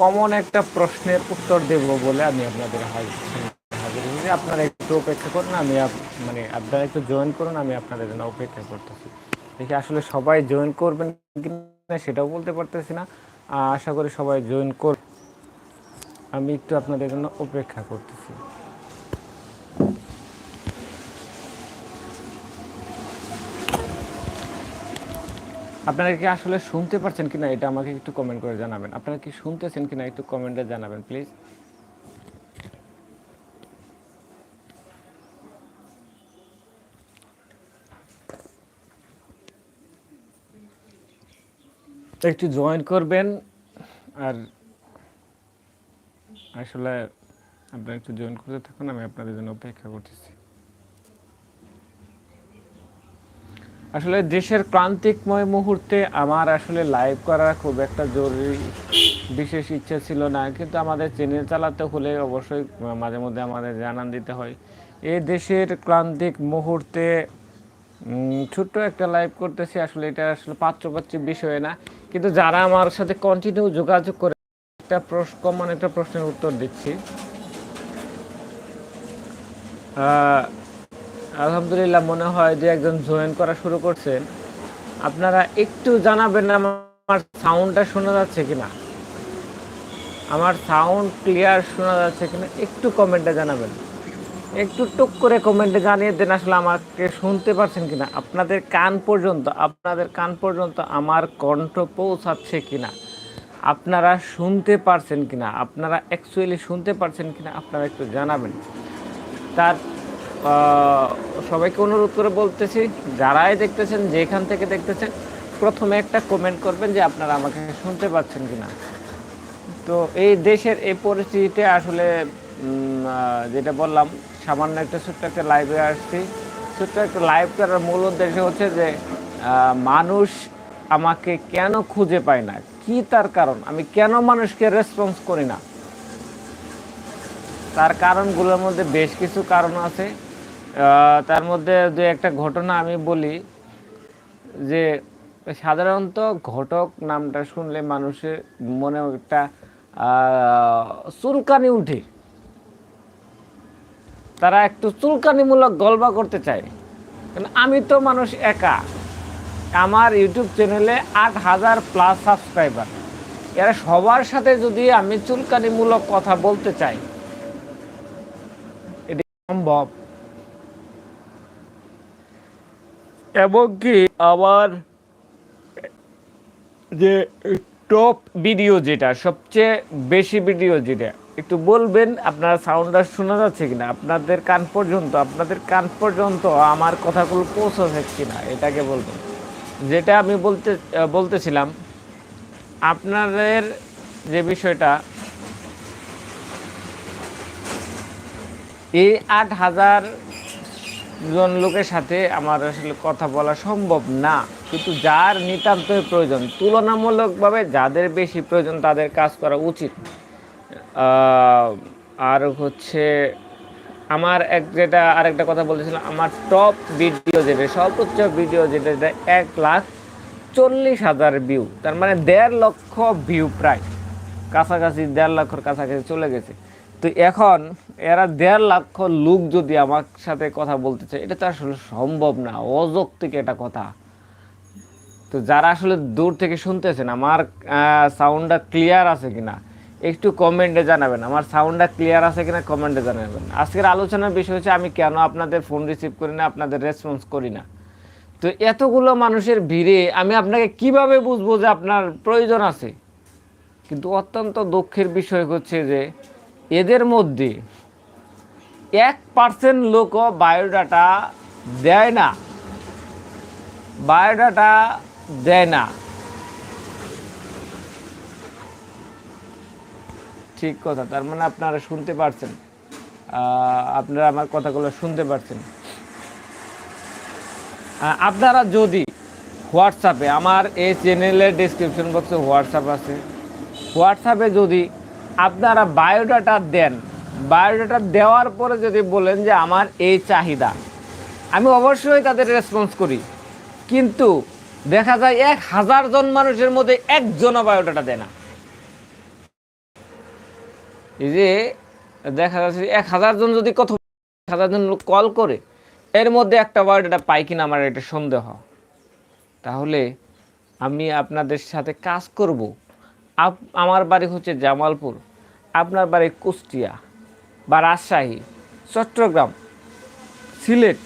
Common একটা প্রশ্নের উত্তর দেব বলে আমি আপনাদের হাজির হয়েছি। আপনারা একটু অপেক্ষা করুন, আমি মানে আপনারা একটু জয়েন করুন, আমি আপনাদের জন্য অপেক্ষা করতেছি। দেখি আসলে সবাই জয়েন করবেন কিনা সেটাও বলতে পারতেছি না। আশা করি সবাই জয়েন কর আমি একটু আপনাদের জন্য অপেক্ষা করতেছি। আপনারা কি আসলে শুনতে পারছেন কিনা এটা আমাকে একটু কমেন্ট করে জানাবেন। আপনারা কি শুনতেছেন কিনা একটু কমেন্টে জানাবেন প্লিজ একটু জয়েন করবেন আর আসলে আপনারা একটু জয়েন করতে থাকুন, আমি আপনাদের জন্য অপেক্ষা করতেছি। আসলে দেশের ক্রান্তিকময় মুহূর্তে আমার আসলে লাইভ করা খুব একটা জরুরি বিশেষ ইচ্ছে ছিল না। কিন্তু আমাদের চ্যানেল চালাতে হলে অবশ্যই মাঝে মধ্যে আমাদের জানান দিতে হয়। এই দেশের ক্রান্তিক মুহূর্তে ছোট্ট একটা লাইভ করতেছি। আসলে এটা আসলে পাত্রপাত্রী বিষয় না। কিন্তু যারা আমার সাথে কন্টিনিউ যোগাযোগ করে, একটা প্রশ্ন কমন একটা প্রশ্নের উত্তর দিচ্ছি। আলহামদুলিল্লাহ মনে হয় যে একজন জয়েন করা শুরু করছেন আপনারা একটু জানাবেন আমার সাউন্ডটা শোনা যাচ্ছে কিনা? আমার সাউন্ড ক্লিয়ার শোনা যাচ্ছে কিনা? একটু কমেন্টে জানাবেন। একটু টুক করে কমেন্টে জানিয়ে দেন আসলে আমাকে শুনতে পারছেন কিনা? আপনাদের কান পর্যন্ত, আপনাদের কান পর্যন্ত আমার কণ্ঠ পৌঁছাচ্ছে কিনা? আপনারা শুনতে পারছেন কিনা? আপনারা অ্যাকচুয়ালি শুনতে পারছেন কিনা? আপনারা একটু জানাবেন। তার সবাইকে অনুরোধ করে বলতেছি, যারাই দেখতেছেন, যেখান থেকে দেখতেছেন, প্রথমে একটা কমেন্ট করবেন যে আপনারা আমাকে শুনতে পাচ্ছেন কিনা। তো এই দেশের এই পরিস্থিতিতে আসলে যেটা বললাম, সামান্য একটা ছোট্ট একটা লাইভে আসছি। ছোট্ট একটা লাইভ করার মূল উদ্দেশ্য হচ্ছে যে মানুষ আমাকে কেন খুঁজে পায় না? কি তার কারণ? আমি কেন মানুষকে রেসপন্স করি না? তার কারণগুলোর মধ্যে বেশ কিছু কারণ আছে। তার মধ্যে দু একটা ঘটনা আমি বলি যে সাধারণত ঘটক নামটা শুনলে মানুষের মনে একটা চুলকানি উঠে। তারা একটু চুলকানিমূলক গল্প করতে চায়। আমি তো মানুষ একা। আমার ইউটিউব চ্যানেলে আট হাজার প্লাস সাবস্ক্রাইবার এরা সবার সাথে যদি আমি চুলকানিমূলক কথা বলতে চাই, এটি সম্ভব। এবং কি আমার যে টপ ভিডিও যেটা, সবচেয়ে বেশি ভিডিও যেটা, একটু বলবেন আপনার সাউন্ডটা শোনা যাচ্ছে কিনা? আপনাদের কান পর্যন্ত, আপনাদের কান পর্যন্ত আমার কথাগুলো পৌঁছাচ্ছে কিনা, এটাকে বলবেন। যেটা আমি বলতে, বলতেছিলাম, আপনাদের যে বিষয়টা, এই আট হাজার জন লোকের সাথে আমার আসলে কথা বলা সম্ভব না। কিন্তু যার নিতান্তই প্রয়োজন, তুলনামূলকভাবে যাদের বেশি প্রয়োজন তাদের কাজ করা উচিত। আর হচ্ছে আমার এক যেটা আরেকটা কথা বলতেছিলাম, আমার টপ ভিডিও যেটা, সর্বোচ্চ ভিডিও যেটা যেটা এক লাখ চল্লিশ হাজার ভিউ তার মানে দেড় লক্ষ ভিউ প্রায়। কাছাকাছি দেড় লক্ষর কাছাকাছি চলে গেছে। তো এখন এরা দেড় লক্ষ লোক যদি আমার সাথে কথা বলতে চায়, এটা তো আসলে সম্ভব না, অযৌক্তিক এটা কথা। তো যারা আসলে দূর থেকে শুনতেছেন, আমার সাউন্ডটা ক্লিয়ার আছে কিনা, একটু কমেন্টে জানাবেন। আমার সাউন্ডটা ক্লিয়ার আছে কিনা কমেন্টে জানাবেন। আজকের আলোচনার বিষয় হচ্ছে, আমি কেন আপনাদের ফোন রিসিভ করি না, আপনাদের রেসপন্স করি না? তো এতগুলো মানুষের ভিড়ে আমি আপনাকে কীভাবে বুঝব যে আপনার প্রয়োজন আছে? কিন্তু অত্যন্ত দুঃখের বিষয় হচ্ছে যে এদের মধ্যে এক পার্সেন্ট লোকও বায়োডাটা দেয় না। বায়োডাটা দেয় না। ঠিক কথা, তার মানে আপনারা শুনতে পারছেন। আপনারা আমার কথাগুলো শুনতে পারছেন। আপনারা যদি হোয়াটসঅ্যাপে, আমার এই চ্যানেলের ডিসক্রিপশন বক্সে হোয়াটসঅ্যাপ আছে। হোয়াটসঅ্যাপে যদি আপনারা বায়োডাটা দেন। বায়োডাটা দেওয়ার পরে যদি বলেন যে আমার এই চাহিদা, আমি অবশ্যই তাদের রেসপন্স করি। কিন্তু দেখা যায় এক হাজার জন মানুষের মধ্যে একজনও বায়োডাটা দেয় না। এই যে দেখা যাচ্ছে এক হাজার জন যদি কত হাজার জন লোক কল করে, এর মধ্যে একটা বায়োডাটা পাই কিনা আমার এটা সন্দেহ। তাহলে আমি আপনাদের সাথে কাজ করব। আপ আমার বাড়ি হচ্ছে জামালপুর, আপনার বাড়ি কুষ্টিয়া বা রাজশাহী, চট্টগ্রাম, সিলেট।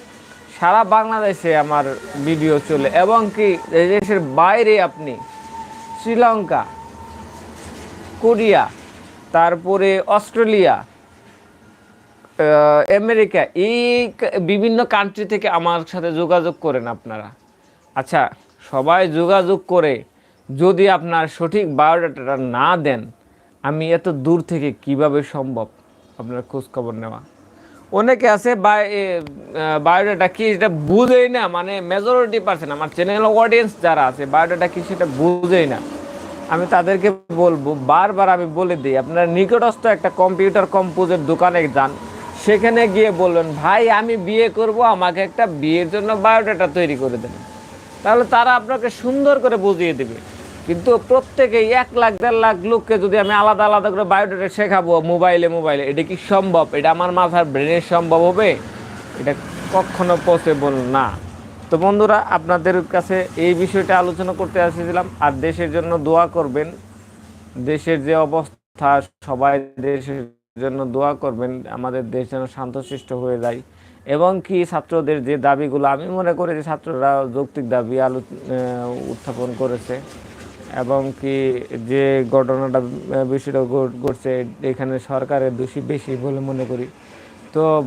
সারা বাংলাদেশে আমার ভিডিও চলে এবং কি দেশের বাইরে আপনি শ্রীলঙ্কা, কোরিয়া, তারপরে অস্ট্রেলিয়া আমেরিকা, এই বিভিন্ন কান্ট্রি থেকে আমার সাথে যোগাযোগ করেন আপনারা। আচ্ছা সবাই যোগাযোগ করে যদি আপনার সঠিক বায়োডাটাটা না দেন, আমি এত দূর থেকে কীভাবে সম্ভব আপনার খোঁজখবর নেওয়া? অনেকে আছে বায়োডাটা কি সেটা বুঝেই না মানে মেজরিটি পার্সেন্ট আমার চ্যানেল অডিয়েন্স যারা আছে, বায়োডাটা কি সেটা বুঝেই না। আমি তাদেরকে বলব, বারবার আমি বলে দিই, আপনার নিকটস্থ একটা কম্পিউটার কম্পোজের দোকানে যান, সেখানে গিয়ে বলবেন, ভাই, আমি বিয়ে করব, আমাকে একটা বিয়ের জন্য বায়োডাটা তৈরি করে দেন। তাহলে তারা আপনাকে সুন্দর করে বুঝিয়ে দেবে। কিন্তু প্রত্যেকেই এক লাখ, দেড় লাখ লোককে যদি আমি আলাদা আলাদা করে বায়োডাটা শেখাবো মোবাইলে মোবাইলে এটা কি সম্ভব? এটা আমার মাথার ব্রেনের সম্ভব হবে? এটা কখনো পসিবল না। তো বন্ধুরা, আপনাদের কাছে এই বিষয়টা আলোচনা করতে আসছিলাম আর দেশের জন্য দোয়া করবেন। দেশের যে অবস্থা, সবাই দেশের জন্য দোয়া করবেন। আমাদের দেশ যেন শান্তশিষ্ট হয়ে যায়। এবং কি ছাত্রদের যে দাবিগুলো, আমি মনে করি যে ছাত্ররা যৌক্তিক দাবি আলো উত্থাপন করেছে। এবং কি যে ঘটনাটা বিষয়টা ঘট- ঘটছে, এখানে সরকারের দোষী বেশি বলে মনে করি। তো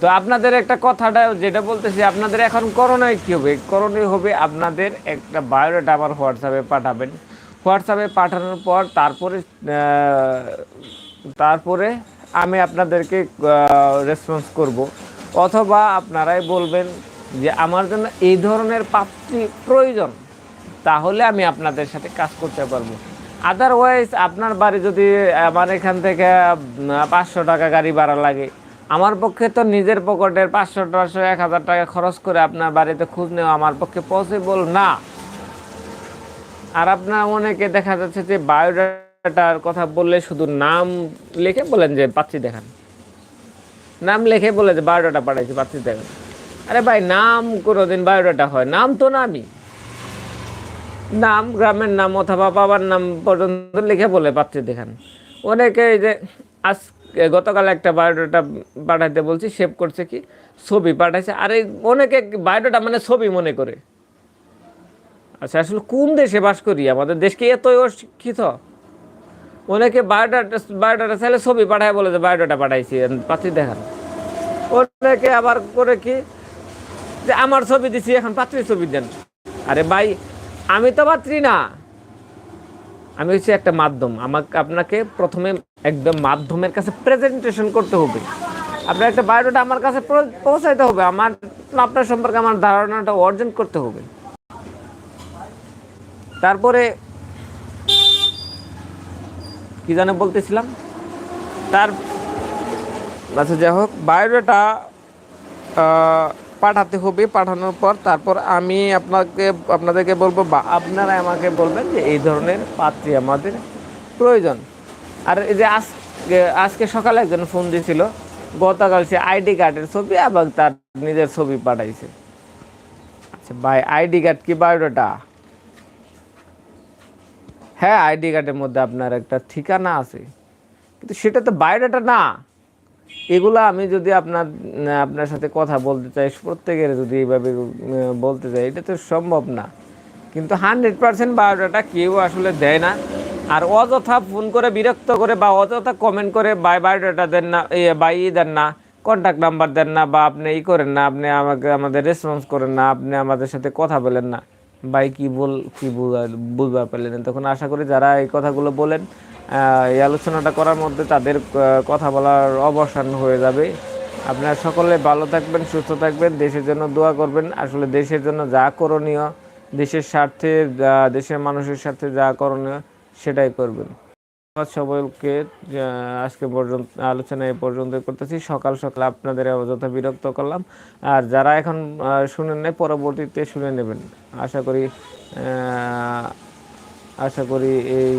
তো আপনাদের একটা কথাটা যেটা বলতেছি, আপনাদের এখন করোনায় কী হবে? করোনায় হবে আপনাদের একটা বায়োডাটা আমার হোয়াটসঅ্যাপে পাঠাবেন। হোয়াটসঅ্যাপে পাঠানোর পর তারপরে তারপরে আমি আপনাদেরকে রেসপন্স করব। অথবা আপনারাই বলবেন যে আমার জন্য এই ধরনের পাত্রী প্রয়োজন। তাহলে আমি আপনাদের সাথে কাজ করতে পারব। আদারওয়াইজ আপনার বাড়ি যদি আমার এখান থেকে পাঁচশো টাকা গাড়ি ভাড়া লাগে, আমার পক্ষে তো নিজের পকেটের পাঁচশো টাশো এক হাজার টাকা খরচ করে আপনার বাড়িতে খোঁজ নেওয়া আমার পক্ষে পসিবল না। আর আপনার অনেকে দেখা যাচ্ছে যে বায়োডাটার কথা বললে শুধু নাম লিখে বলেন যে, পাচ্ছি দেখান। নাম লিখে বলে যে, বায়োডাটা পাঠাইছি, পাচ্ছি দেখান। আরে ভাই, নাম কোনোদিন বায়োডাটা হয়, নাম তো নামই। নাম, গ্রামের নাম অথবা বাবার নাম পর্যন্ত লিখে বলে পাচ্ছি দেখান। অনেকে এই যে আজ গতকাল একটা বায়োডাটা পাঠাইতে বলছি, সেভ করছে কি? ছবি পাঠাইছে। আর এই অনেকে বায়োডাটা মানে ছবি মনে করে। আচ্ছা আসলে কোন দেশে বাস করি? আমাদের দেশকে এতই অশিক্ষিত? অনেকে বায়োডাটা বায়োডাটা চাইলে ছবি পাঠায় বলে যে বায়োডাটা পাঠাইছি, পাত্রী দেখান। অনেকে আবার করে কি? যে আমার ছবি দিছি, এখন পাত্রীর ছবি দেন। আরে ভাই আমি তো পাত্রী না। আমি হচ্ছে একটা মাধ্যম। আমাকে, আপনাকে প্রথমে একদম মাধ্যমের কাছে প্রেজেন্টেশন করতে হবে। আপনার একটা বায়োডাটা আমার কাছে পৌঁছাইতে হবে। আমার, আপনার সম্পর্কে আমার ধারণাটা অর্জন করতে হবে। তারপরে কি জানে বলতেছিলাম? তার আচ্ছা যাই হোক বায়োডাটা পাঠাতে হবে, পাঠানোর পর তারপর আমি আপনাকে, আপনাদেরকে বলব বা আপনারা আমাকে বলবেন যে এই ধরনের পাত্রী আমাদের প্রয়োজন। আর এই যে আজকে আজকে সকালে একজন ফোন দিয়েছিল, গতকাল সে আইডি কার্ডের ছবি এবং তার নিজের ছবি পাঠাইছে। আচ্ছা ভাই, আইডি কার্ড কি বায়োডাটা? হ্যাঁ আইডি কার্ডের মধ্যে আপনার একটা ঠিকানা আছে। কিন্তু সেটা তো বায়োডাটা না। এগুলো আমি যদি আপনার আপনার সাথে কথা বলতে চাই, প্রত্যেকের যদি এইভাবে বলতে চাই, এটা তো সম্ভব না। কিন্তু হান্ড্রেড পার্সেন্ট বায়োডাটা কেউ আসলে দেয় না। আর অযথা ফোন করে, বিরক্ত করে বা অযথা কমেন্ট করে বাই বায়োডাটা দেন না এই বা ই দেন না কন্ট্যাক্ট নাম্বার দেন না বা আপনি ই করেন না, আপনি আমাকে, আমাদের রেসপন্স করেন না, আপনি আমাদের সাথে কথা বলেন না। বাই কি বল কি বুঝা- বুঝবার পারলেন তখন আশা করি যারা এই কথাগুলো বলেন এই আলোচনাটা করার মধ্যে তাদের কথা বলার অবসান হয়ে যাবে। আপনারা সকলে ভালো থাকবেন, সুস্থ থাকবেন, দেশের জন্য দোয়া করবেন। আসলে দেশের জন্য যা করণীয়, দেশের স্বার্থে দেশের মানুষের স্বার্থে যা করণীয়, সেটাই করবেন। সবাইকে আজকে পর্যন্ত, আলোচনা এই পর্যন্ত করতেছি। সকাল সকাল আপনাদের অযথা বিরক্ত করলাম। আর যারা এখন শুনেন নাই, পরবর্তীতে শুনে নেবেন। আশা করি আশা করি এই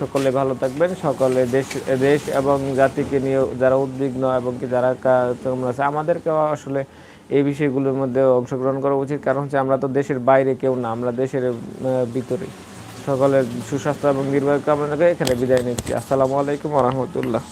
সকলে ভালো থাকবেন, সকলে দেশ দেশ এবং জাতিকে নিয়ে যারা উদ্বিগ্ন এবং কি যারা আছে, আমাদেরকেও আসলে এই বিষয়গুলোর মধ্যে অংশগ্রহণ করা উচিত। কারণ হচ্ছে আমরা তো দেশের বাইরে কেউ না, আমরা দেশের ভিতরে। সকলের সুস্বাস্থ্য এবং নির্বাহ কামনা করে এখানে বিদায় নিচ্ছি। আসসালামু আলাইকুম রহমতুল্লাহ।